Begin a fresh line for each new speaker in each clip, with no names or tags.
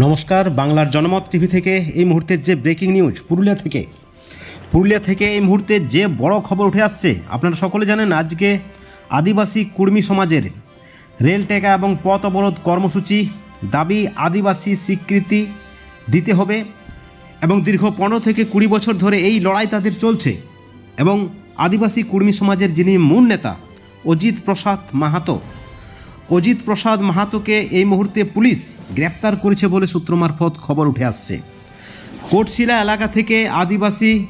নমস্কার, বাংলার জনমত টিভি থেকে এই মুহূর্তের যে ব্রেকিং নিউজ পুরুলিয়া থেকে। পুরুলিয়া থেকে এই মুহূর্তে যে বড় খবর উঠে আসছে, আপনারা সকলে জানেন আজকে আদিবাসী কুর্মী সমাজের রেল টেকা এবং পথ অবরোধ কর্মসূচি দাবি আদিবাসী স্বীকৃতি দিতে হবে এবং দীর্ঘ পনেরো থেকে কুড়ি বছর ধরে এই লড়াই তাদের চলছে এবং আদিবাসী কুর্মী সমাজের যিনি মূল নেতা অজিত প্রসাদ মাহাতো অজিত প্রসাদ মাহাতোকে এই মুহূর্তে পুলিশ গ্রেপ্তার করেছে বলে সূত্র মারফত খবর উঠে আসছে। কোটশিলা এলাকা থেকে আদিবাসী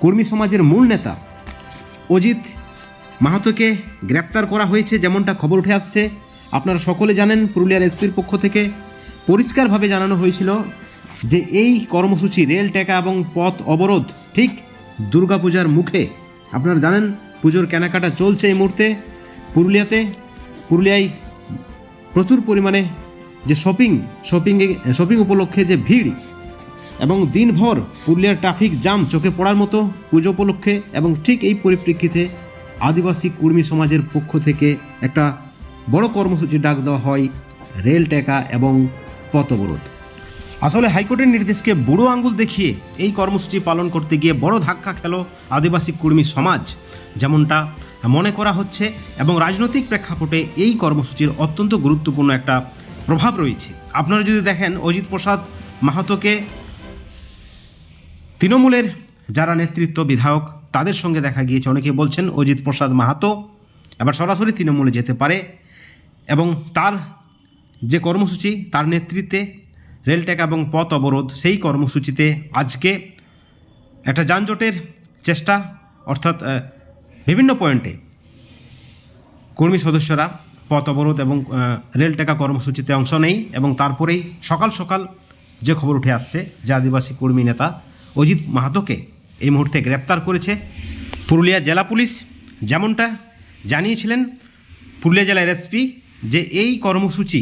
কর্মী সমাজের মূল নেতা অজিত মাহাতোকে গ্রেপ্তার করা হয়েছে যেমনটা খবর উঠে আসছে। আপনারা সকলে জানেন, পুরুলিয়ার এসপির পক্ষ থেকে পরিষ্কারভাবে জানানো হয়েছিল যে এই কর্মসূচি রেল, টেকা এবং পথ অবরোধ ঠিক দুর্গাপূজার মুখে। আপনারা জানেন, পুজোর কেনাকাটা চলছে এই মুহূর্তে। পুরুলিয়াতে পুরুলিয়ায় প্রচুর পরিমাণে যে শপিং শপিংয়ে শপিং উপলক্ষে যে ভিড় এবং দিনভর পুরুলিয়ার ট্রাফিক জ্যাম চোখে পড়ার মতো পুজো উপলক্ষে এবং ঠিক এই পরিপ্রেক্ষিতে আদিবাসী কর্মী সমাজের পক্ষ থেকে একটা বড় কর্মসূচি ডাক দেওয়া হয় রেল টেকা এবং পথ অবরোধ। আসলে হাইকোর্টের নির্দেশকে বুড়ো আঙ্গুল দেখিয়ে এই কর্মসূচি পালন করতে গিয়ে বড় ধাক্কা খেল আদিবাসী কর্মী সমাজ। যেমনটা মনে করা হচ্ছে এবং রাজনৈতিক প্রেক্ষাপটে এই কর্মসূচির অত্যন্ত গুরুত্বপূর্ণ একটা প্রভাব রয়েছে। আপনারা যদি দেখেন, অজিত প্রসাদ মাহাতোকে তৃণমূলের যারা নেতৃত্ব বিধায়ক, তাদের সঙ্গে দেখা গিয়েছে। অনেকে বলছেন, অজিত প্রসাদ মাহাতো এবার সরাসরি তৃণমূলে যেতে পারে এবং তার যে কর্মসূচি, তার নেতৃত্বে রেলটেক এবং পথ অবরোধ, সেই কর্মসূচিতে আজকে একটা যানজটের চেষ্টা, অর্থাৎ বিভিন্ন পয়েন্টে। কর্মী সদস্যরা পথ অবরোধ এবং রেল টেকা কর্মসূচিতে অংশ নেই এবং তারপরেই সকাল সকাল যে খবর উঠে আসছে যে আদিবাসী কর্মী নেতা অজিত মাহাতোকে এই মুহূর্তে গ্রেপ্তার করেছে পুরুলিয়া জেলা পুলিশ। যেমনটা জানিয়েছিলেন পুরুলিয়া জেলার এসপি যে এই কর্মসূচি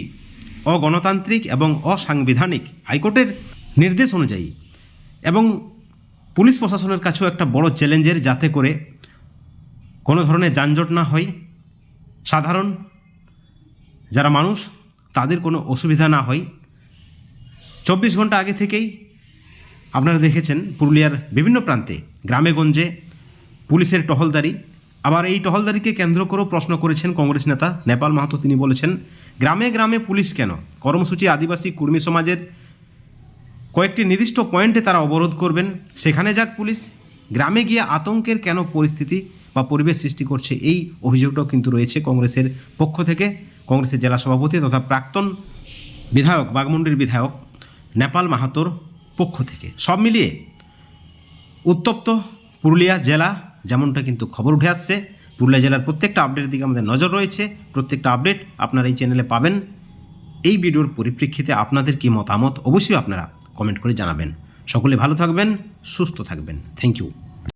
অগণতান্ত্রিক এবং অসাংবিধানিক হাইকোর্টের নির্দেশ অনুযায়ী এবং পুলিশ প্রশাসনের কাছেও একটা বড় চ্যালেঞ্জের যাতে করে কোনো ধরনের যানজট না হয়। সাধারণ যারা মানুষ, তাদের কোনো অসুবিধা না হয়। চব্বিশ ঘণ্টা আগে থেকেই আপনারা দেখেছেন পুরুলিয়ার বিভিন্ন প্রান্তে, গ্রামে গঞ্জে পুলিশের টহলদারি। আবার এই টহলদারিকে কেন্দ্র করেও প্রশ্ন করেছেন কংগ্রেস নেতা নেপাল মাহাতো। তিনি বলেছেন, গ্রামে গ্রামে পুলিশ কেন? কর্মসূচি আদিবাসী কর্মী সমাজের কয়েকটি নির্দিষ্ট পয়েন্টে তারা অবরোধ করবেন। সেখানে যাক পুলিশ, গ্রামে গিয়ে আতঙ্কের কেন পরিস্থিতি? বা পরিবেশ সৃষ্টি করছে এই অভিযোগটাও কিন্তু রয়েছে কংগ্রেসের পক্ষ থেকে। কংগ্রেসের জেলা সভাপতি তথা প্রাক্তন বিধায়ক বাগমুন্ডির বিধায়ক নেপাল মাহাতোর পক্ষ থেকে। সব মিলিয়ে উত্তপ্ত পুরুলিয়া জেলা যেমনটা কিন্তু খবর উঠে আসছে। পুরুলিয়া জেলার প্রত্যেকটা আপডেটের দিকে আমাদের নজর রয়েছে। প্রত্যেকটা আপডেট আপনারা এই চ্যানেলে পাবেন। এই ভিডিওর পরিপ্রেক্ষিতে আপনাদের কি মতামত অবশ্যই আপনারা কমেন্ট করে জানাবেন। সকলে ভালো থাকবেন, সুস্থ থাকবেন। Thank you.